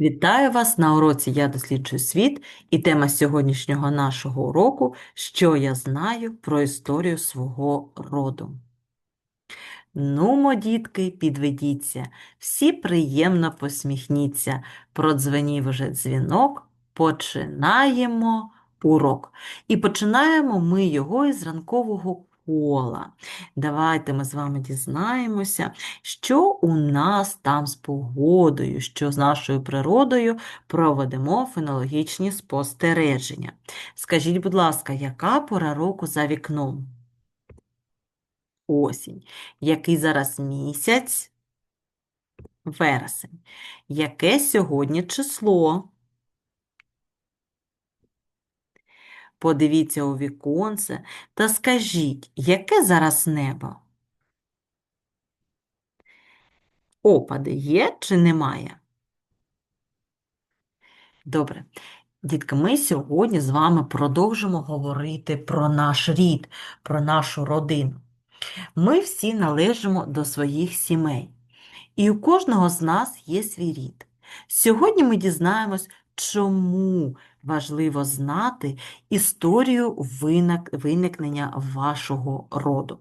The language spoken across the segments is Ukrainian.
Вітаю вас на уроці Я досліджую світ і тема сьогоднішнього нашого уроку Що я знаю про історію свого роду. Нумо, дітки, підведіться, всі приємно посміхніться. Продзвенів уже дзвінок, починаємо урок. І починаємо ми його із ранкового кола. Давайте ми з вами дізнаємося, що у нас там з погодою, що з нашою природою проведемо фенологічні спостереження. Скажіть, будь ласка, яка пора року за вікном? Осінь. Який зараз місяць? Вересень. Яке сьогодні число? Подивіться у віконце та скажіть, яке зараз небо? Опади є чи немає? Добре. Дітки, ми сьогодні з вами продовжимо говорити про наш рід, про нашу родину. Ми всі належимо до своїх сімей, і у кожного з нас є свій рід. Сьогодні ми дізнаємось, чому важливо знати історію виник- виникнення вашого роду.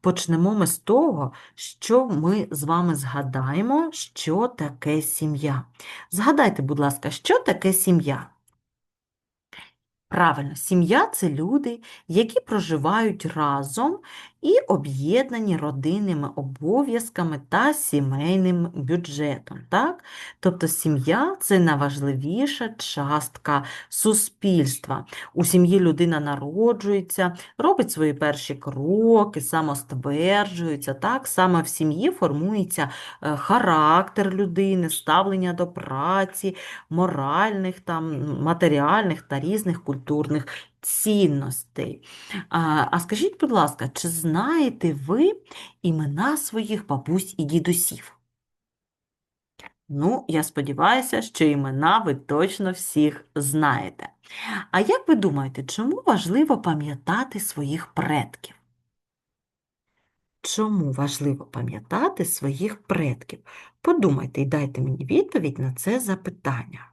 Почнемо ми з того, що ми з вами згадаємо, що таке сім'я. Згадайте, будь ласка, що таке сім'я? Правильно, сім'я це люди, які проживають разом і об'єднані родинними обов'язками та сімейним бюджетом. Так? Тобто сім'я це найважливіша частка суспільства. У сім'ї людина народжується, робить свої перші кроки, самостверджується. Так? Саме в сім'ї формується е, характер людини, ставлення до праці, моральних, там, матеріальних та різних культурних цінностей. А, а скажіть, будь ласка, чи знаєте ви імена своїх бабусь і дідусів? Ну, я сподіваюся, що імена ви точно всіх знаєте. А як ви думаєте, чому важливо пам'ятати своїх предків? Чому важливо пам'ятати своїх предків? Подумайте і дайте мені відповідь на це запитання.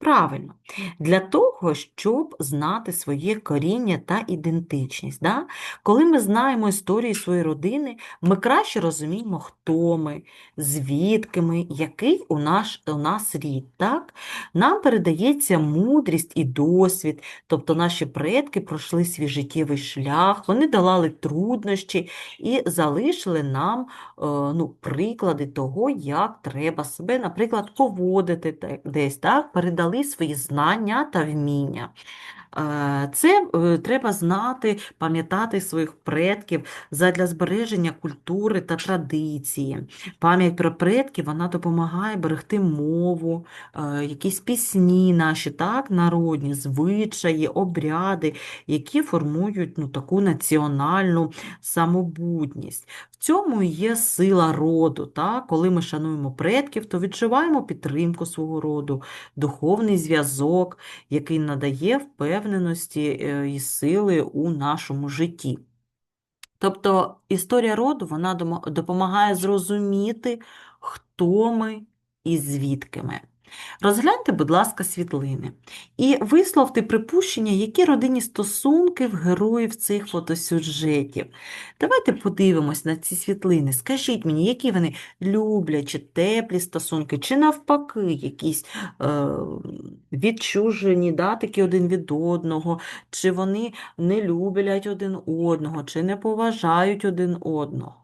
Правильно, для того, щоб знати своє коріння та ідентичність. Да? Коли ми знаємо історію своєї родини, ми краще розуміємо, хто ми, звідки ми, який у нас, у нас рід. Так? Нам передається мудрість і досвід, тобто наші предки пройшли свій життєвий шлях, вони долали труднощі і залишили нам е, ну, приклади того, як треба себе, наприклад, поводити десь, так? передали свої знання та вміння. Це е, треба знати, пам'ятати своїх предків задля збереження культури та традиції. Пам'ять про предків вона допомагає берегти мову, е, якісь пісні наші, так, народні, звичаї, обряди, які формують ну, таку національну самобутність. В цьому є сила роду. Так? Коли ми шануємо предків, то відчуваємо підтримку свого роду, духовний зв'язок, який надає впевненості е, і сили у нашому житті. Тобто історія роду вона допомагає зрозуміти, хто ми і звідки ми. Розгляньте, будь ласка, світлини і висловте припущення, які родинні стосунки в героїв цих фотосюжетів. Давайте подивимось на ці світлини. Скажіть мені, які вони люблять, чи теплі стосунки, чи навпаки, якісь е, відчужені, да, такі один від одного, чи вони не люблять один одного, чи не поважають один одного.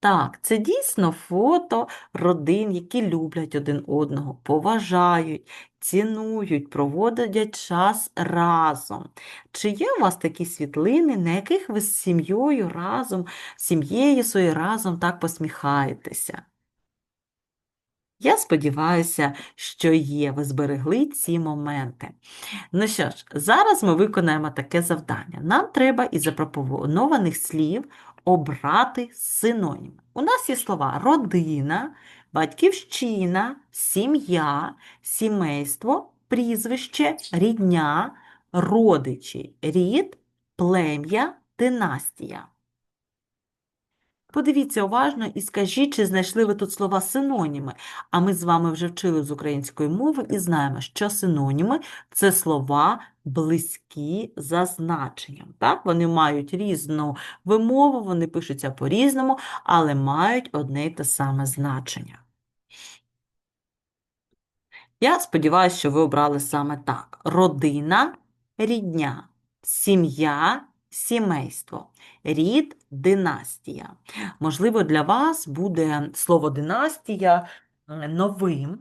Так, це дійсно фото родин, які люблять один одного, поважають, цінують, проводять час разом. Чи є у вас такі світлини, на яких ви з сім'єю разом, сім'єю своєю разом так посміхаєтеся? Я сподіваюся, що є, ви зберегли ці моменти. Ну що ж, зараз ми виконаємо таке завдання. Нам треба із запропонованих слів обрати синоніми. У нас є слова родина, батьківщина, сім'я, сімейство, прізвище, рідня, родичі, рід, плем'я, династія. Подивіться уважно і скажіть, чи знайшли ви тут слова синоніми. А ми з вами вже вчили з української мови і знаємо, що синоніми це слова близькі за значенням. Так? Вони мають різну вимову, вони пишуться по-різному, але мають одне й те саме значення. Я сподіваюся, що ви обрали саме так: родина, рідня, сім'я, сімейство, рід, династія. Можливо, для вас буде слово династія новим.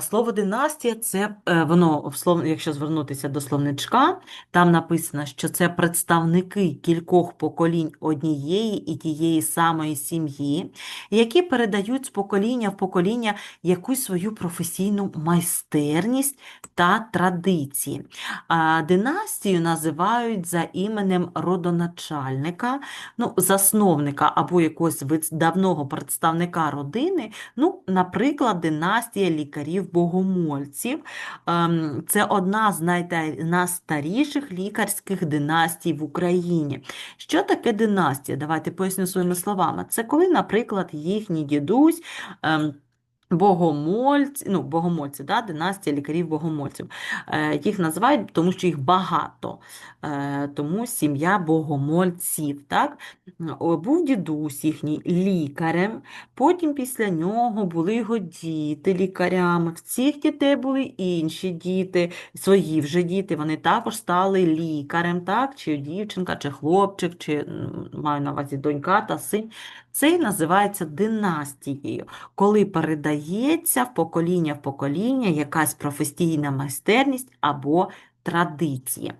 Слово династія це е, воно, в слов- якщо звернутися до словничка, там написано, що це представники кількох поколінь однієї і тієї самої сім'ї, які передають з покоління в покоління якусь свою професійну майстерність та традиції. Династію називають за іменем родоначальника, ну, засновника або якогось давнього представника родини. Ну, наприклад, династія лікарів-богомольців. Ем, Це одна з найстаріших лікарських династій в Україні. Що таке династія? Давайте поясню своїми словами. Це коли, наприклад, їхній дідусь. Богомольці, ну, богомольці, да, династія лікарів-богомольців. Е, їх називають, тому що їх багато, е, тому сім'я богомольців. Так? Був дідусь їхній лікарем, потім після нього були його діти лікарями. В цих дітей були інші діти, свої вже діти, вони також стали лікарем, так? чи дівчинка, чи хлопчик, чи маю на увазі донька та син. Це і називається династією коли передається в покоління в покоління якась професійна майстерність або традиція.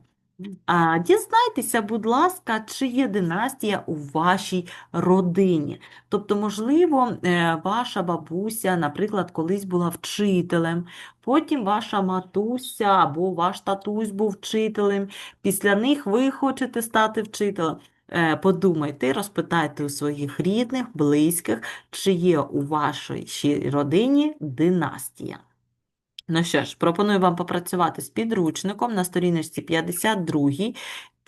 А, Дізнайтеся, будь ласка, чи є династія у вашій родині. Тобто, можливо, е, ваша бабуся, наприклад, колись була вчителем, потім ваша матуся або ваш татусь був вчителем, після них ви хочете стати вчителем. Е, Подумайте, розпитайте у своїх рідних, близьких, чи є у вашій родині династія. Ну що ж, пропоную вам попрацювати з підручником на сторіночці 52.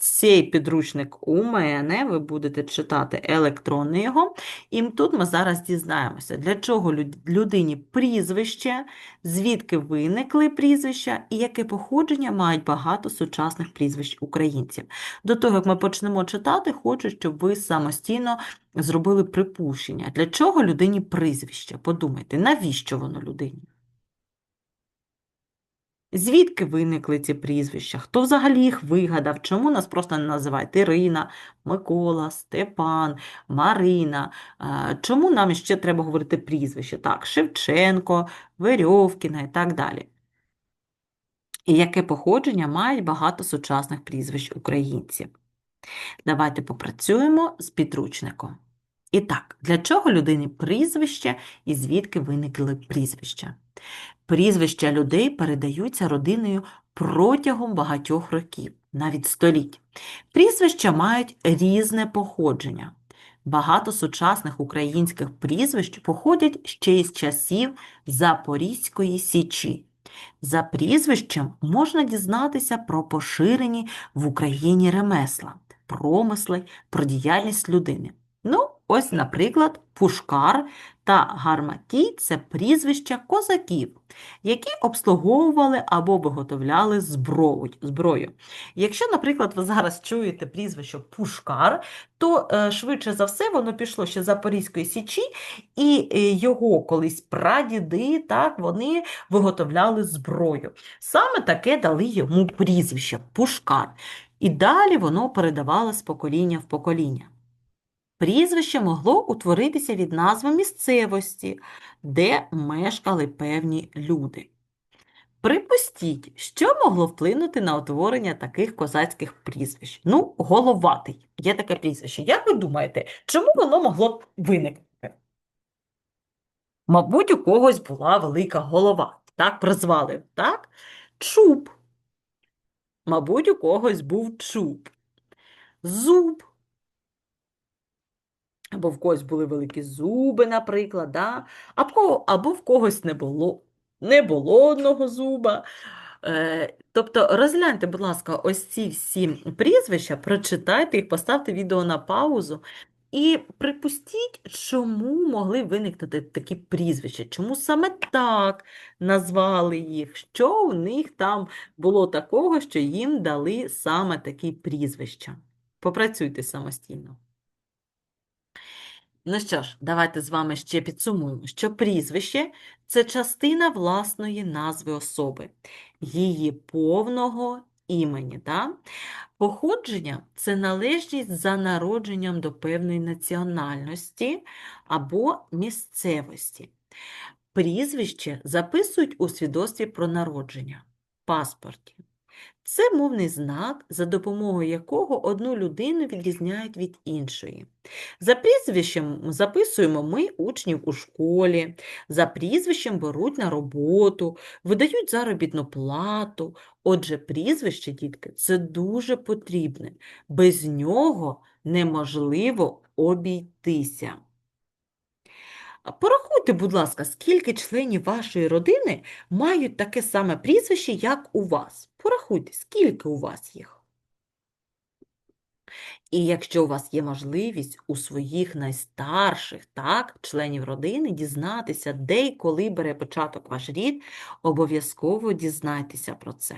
Цей підручник у мене, ви будете читати електронно його. І тут ми зараз дізнаємося, для чого людині прізвище, звідки виникли прізвища і яке походження мають багато сучасних прізвищ українців. До того, як ми почнемо читати, хочу, щоб ви самостійно зробили припущення. Для чого людині прізвище? Подумайте, навіщо воно людині? Звідки виникли ці прізвища? Хто взагалі їх вигадав? Чому нас просто не називають Ірина, Микола, Степан, Марина? Чому нам ще треба говорити прізвище? Так, Шевченко, Верьовкіна і так далі. І яке походження мають багато сучасних прізвищ українців? Давайте попрацюємо з підручником. І так, для чого людині прізвище і звідки виникли прізвища? Прізвища людей передаються родиною протягом багатьох років, навіть століть. Прізвища мають різне походження. Багато сучасних українських прізвищ походять ще із часів Запорізької Січі. За прізвищем можна дізнатися про поширені в Україні ремесла, промисли, про діяльність людини. Ну, ось, наприклад, Пушкар та Гарматій – це прізвища козаків, які обслуговували або виготовляли зброю. Якщо, наприклад, ви зараз чуєте прізвище Пушкар, то е, швидше за все воно пішло ще з Запорізької Січі, і е, його колись прадіди, так, вони виготовляли зброю. Саме таке дали йому прізвище Пушкар. І далі воно передавалося з покоління в покоління. Прізвище могло утворитися від назви місцевості, де мешкали певні люди. Припустіть, що могло вплинути на утворення таких козацьких прізвищ? Ну, головатий. Є таке прізвище. Як ви думаєте, чому воно могло виникнути? Мабуть, у когось була велика голова. Так призвали, так? Чуб. Мабуть, у когось був чуб. Зуб. Або в когось були великі зуби, наприклад, да? або, в когось не було, не було одного зуба. Е, Тобто розгляньте, будь ласка, ось ці всі прізвища, прочитайте їх, поставте відео на паузу і припустіть, чому могли виникнути такі прізвища, чому саме так назвали їх, що у них там було такого, що їм дали саме такі прізвища. Попрацюйте самостійно. Ну що ж, давайте з вами ще підсумуємо, що прізвище це частина власної назви особи, її повного імені. Да? Походження це належність за народженням до певної національності або місцевості. Прізвище записують у свідоцтві про народження, паспорті. Це мовний знак, за допомогою якого одну людину відрізняють від іншої. За прізвищем записуємо ми учнів у школі, за прізвищем беруть на роботу, видають заробітну плату. Отже, прізвище, дітки, це дуже потрібне. Без нього неможливо обійтися. Порахуйте, будь ласка, скільки членів вашої родини мають таке саме прізвище, як у вас. Порахуйте, скільки у вас їх. І якщо у вас є можливість у своїх найстарших так, членів родини дізнатися, де і коли бере початок ваш рід, обов'язково дізнайтеся про це.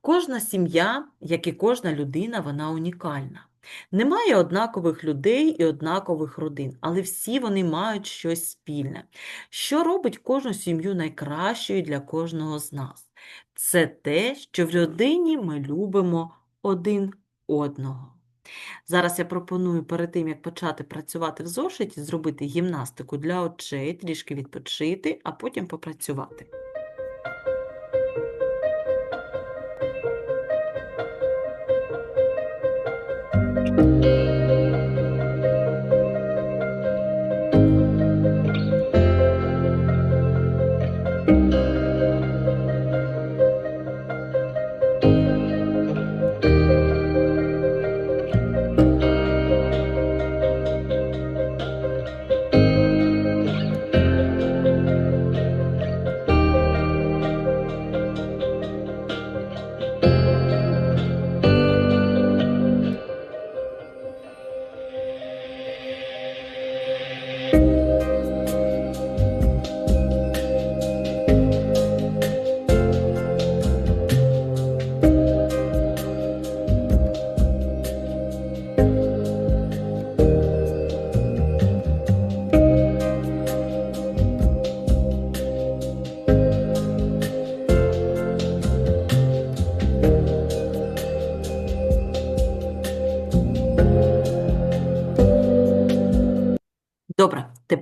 Кожна сім'я, як і кожна людина, вона унікальна. Немає однакових людей і однакових родин, але всі вони мають щось спільне, що робить кожну сім'ю найкращою для кожного з нас. Це те, що в родині ми любимо один одного. Зараз я пропоную перед тим, як почати працювати в зошиті, зробити гімнастику для очей, трішки відпочити, а потім попрацювати.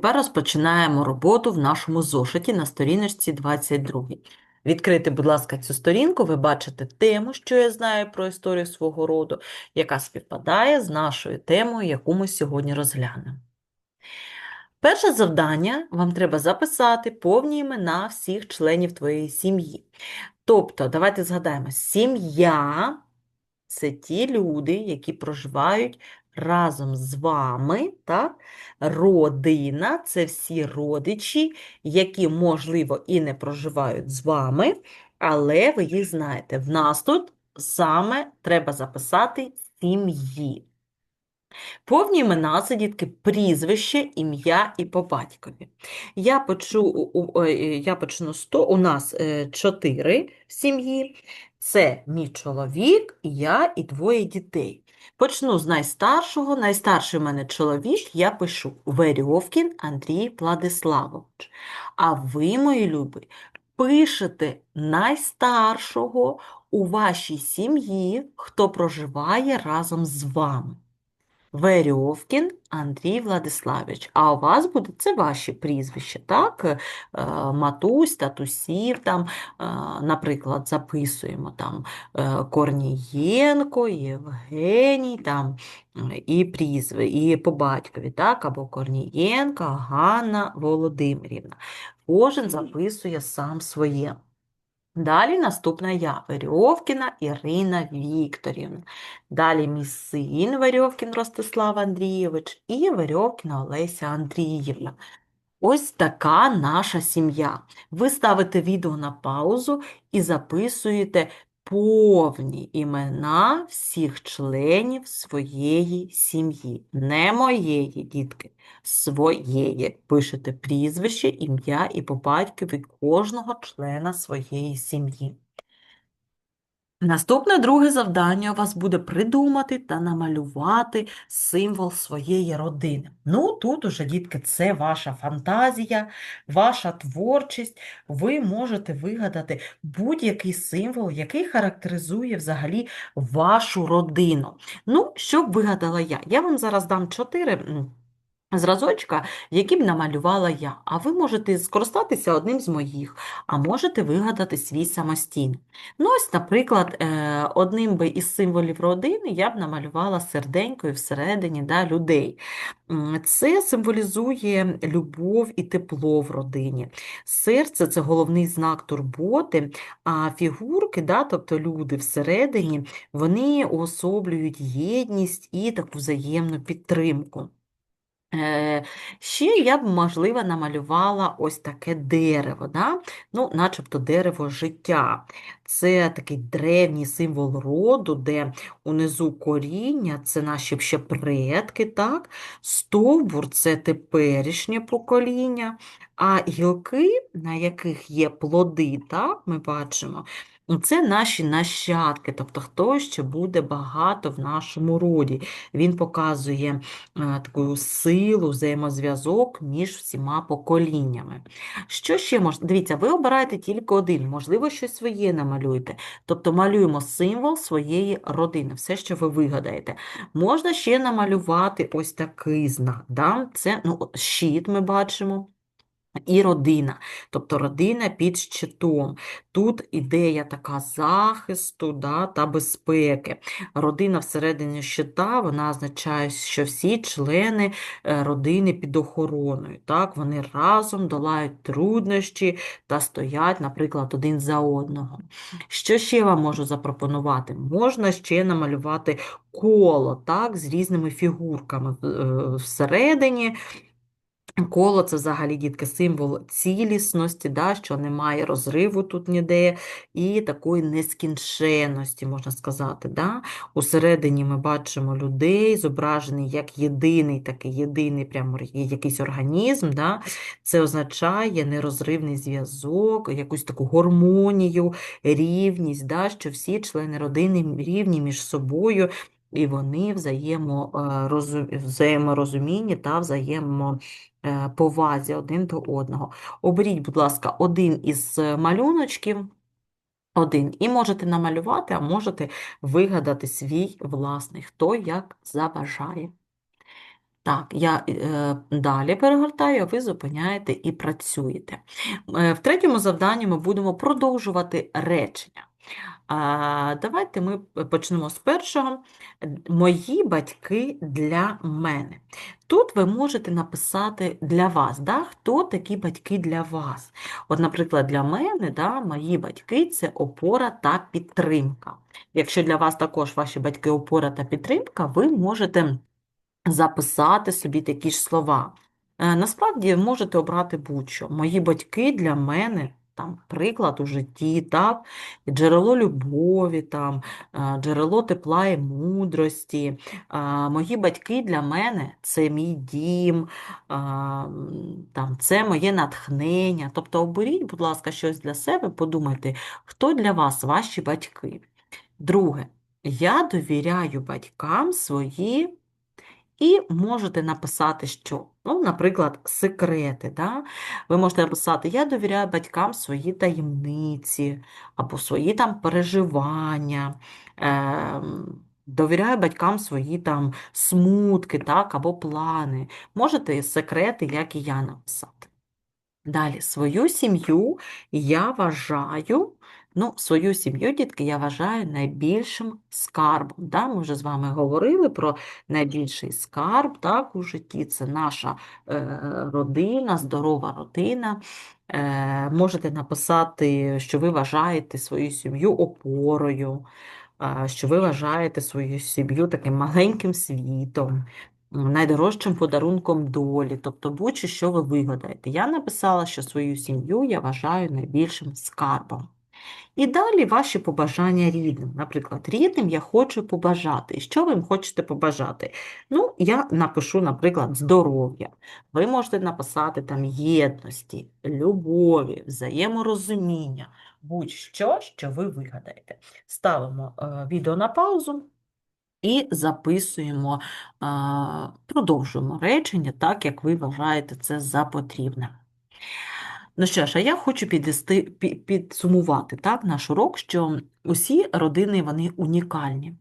Тепер розпочинаємо роботу в нашому зошиті на сторіночці 22. Відкрийте, будь ласка, цю сторінку, ви бачите тему, що я знаю про історію свого роду, яка співпадає з нашою темою, яку ми сьогодні розглянемо. Перше завдання вам треба записати повні імена всіх членів твоєї сім'ї. Тобто, давайте згадаємо, сім'я це ті люди, які проживають разом з вами, так? Родина це всі родичі, які, можливо, і не проживають з вами, але ви їх знаєте. В нас тут саме треба записати сім'ї. Повні імена це дітки прізвище, ім'я і по батькові. Я почу, я почну 100, у нас 4 в сім'ї. Це мій чоловік, я і двоє дітей. Почну з найстаршого. Найстарший у мене чоловік, я пишу Верьовкін Андрій Владиславович. А ви, мої любі, пишете найстаршого у вашій сім'ї, хто проживає разом з вами. Верьовкін Андрій Владиславович. А у вас буде це ваші прізвища, так? Е, матусь, татусів, там, е, наприклад, записуємо там е, Корнієнко, Євгеній, там, і прізви, і по батькові, так? або Корнієнка, Ганна Володимирівна. Кожен записує сам своє. Далі наступна я, Верьовкіна Ірина Вікторівна. Далі мій син Верьовкін Ростислав Андрійович і Верьовкіна Олеся Андріївна. Ось така наша сім'я. Ви ставите відео на паузу і записуєте повні імена всіх членів своєї сім'ї. Не моєї, дітки, своєї. Пишете прізвище, ім'я і по батькові кожного члена своєї сім'ї. Наступне друге завдання у вас буде придумати та намалювати символ своєї родини. Ну, тут уже, дітки, це ваша фантазія, ваша творчість. Ви можете вигадати будь-який символ, який характеризує взагалі вашу родину. Ну, що б вигадала я? Я вам зараз дам чотири. Зразочка, які б намалювала я, а ви можете скористатися одним з моїх, а можете вигадати свій самостійно. Ну, ось, наприклад, е, одним би із символів родини я б намалювала серденько і всередині да, людей. Це символізує любов і тепло в родині. Серце це головний знак турботи, а фігурки, да, тобто люди всередині, вони уособлюють єдність і таку взаємну підтримку. Е, Ще я б, можливо, намалювала ось таке дерево, да? Ну, начебто дерево життя. Це такий древній символ роду, де унизу коріння це наші ще предки, так? Стовбур це теперішнє покоління, а гілки, на яких є плоди, так, ми бачимо, це наші нащадки, тобто хто ще буде багато в нашому роді. Він показує е, таку силу, взаємозв'язок між всіма поколіннями. Що ще можна? Дивіться, ви обираєте тільки один, можливо, щось своє намалюєте. Тобто малюємо символ своєї родини, все, що ви вигадаєте. Можна ще намалювати ось такий знак. Да? Це ну, щит ми бачимо. І родина, тобто родина під щитом. Тут ідея така захисту да, та безпеки. Родина всередині щита, вона означає, що всі члени е, родини під охороною. Так? Вони разом долають труднощі та стоять, наприклад, один за одного. Що ще вам можу запропонувати? Можна ще намалювати коло так, з різними фігурками е, всередині. Коло це взагалі, дітки, символ цілісності, да, що немає розриву тут ніде, і такої нескінченності, можна сказати. Да? Усередині ми бачимо людей, зображений як єдиний, такий єдиний прямо якийсь організм. Да? Це означає нерозривний зв'язок, якусь таку гармонію, рівність, да? що всі члени родини рівні між собою. І вони е, взаєморозумінні та взаємо повазі один до одного. Оберіть, будь ласка, один із е, малюночків, один, і можете намалювати, а можете вигадати свій власний, хто як забажає. Так, я е, далі перегортаю, а ви зупиняєте і працюєте. Е, в третьому завданні ми будемо продовжувати речення. А, Давайте ми почнемо з першого. Мої батьки для мене. Тут ви можете написати для вас, да? хто такі батьки для вас. От, наприклад, для мене да, мої батьки це опора та підтримка. Якщо для вас також ваші батьки опора та підтримка, ви можете записати собі такі ж слова. Е, насправді можете обрати будь-що. Мої батьки для мене там приклад у житті, так, джерело любові, там, е, джерело тепла і мудрості. Мої батьки для мене це мій дім, там, це моє натхнення. Тобто оберіть, будь ласка, щось для себе, подумайте, хто для вас ваші батьки. Друге, я довіряю батькам свої. І можете написати, що, ну, наприклад, секрети. Да? Ви можете написати, я довіряю батькам свої таємниці, або свої там переживання, е, довіряю батькам свої там смутки, так, або плани. Можете секрети, як і я написати. Далі, свою сім'ю я вважаю, ну, свою сім'ю, дітки, я вважаю найбільшим скарбом. Да? Ми вже з вами говорили про найбільший скарб так, у житті. Це наша е, родина, здорова родина. Е, Можете написати, що ви вважаєте свою сім'ю опорою, е, що ви вважаєте свою сім'ю таким маленьким світом. найдорожчим подарунком долі, тобто будь-що, що ви вигадаєте. Я написала, що свою сім'ю я вважаю найбільшим скарбом. І далі ваші побажання рідним. Наприклад, рідним я хочу побажати. Що ви їм хочете побажати? Ну, я напишу, наприклад, здоров'я. Ви можете написати там єдності, любові, взаєморозуміння, будь-що, що ви вигадаєте. Ставимо е, відео на паузу. І записуємо, продовжуємо речення так, як ви вважаєте це за потрібне. Ну що ж, а я хочу підвести, підсумувати так, наш урок, що усі родини вони унікальні.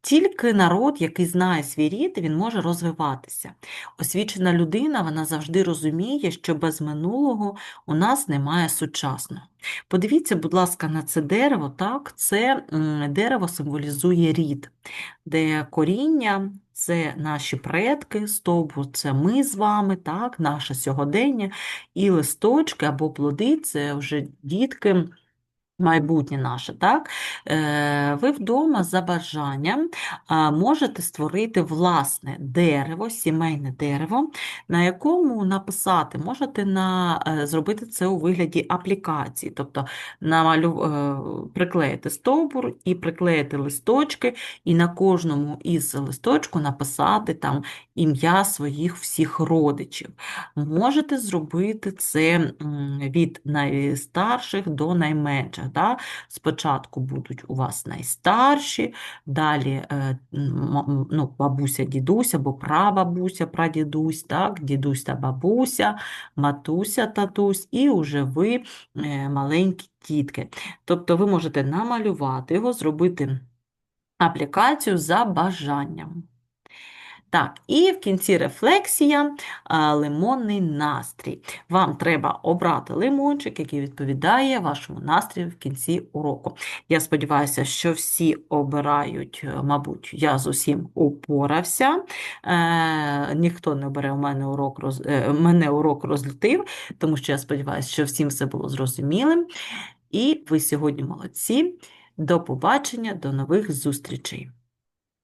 Тільки народ, який знає свій рід, він може розвиватися. Освічена людина вона завжди розуміє, що без минулого у нас немає сучасного. Подивіться, будь ласка, на це дерево. Так, це дерево символізує рід, де коріння це наші предки, стовбур це ми з вами, так, наше сьогодення, і листочки або плоди це вже дітки. Майбутнє наше, так? Е, Ви вдома за бажанням можете створити власне дерево, сімейне дерево, на якому написати, можете на, е, зробити це у вигляді аплікації, тобто намалю, е, приклеїти стовбур і приклеїти листочки, і на кожному із листочку написати там ім'я своїх всіх родичів. Можете зробити це від найстарших до найменших. Да? Спочатку будуть у вас найстарші, далі е, ну, бабуся, дідусь або прабабуся, прадідусь, так? дідусь та бабуся, матуся, татусь, і уже ви е, маленькі дітки. Тобто ви можете намалювати його, зробити аплікацію за бажанням. Так, і в кінці рефлексія лимонний настрій. Вам треба обрати лимончик, який відповідає вашому настрію в кінці уроку. Я сподіваюся, що всі обирають, е, мабуть, я з усім упорався. Е, ніхто не бере у мене урок, роз... е, мене урок розлютив, тому що я сподіваюся, що всім все було зрозумілим. І ви сьогодні молодці. До побачення, до нових зустрічей!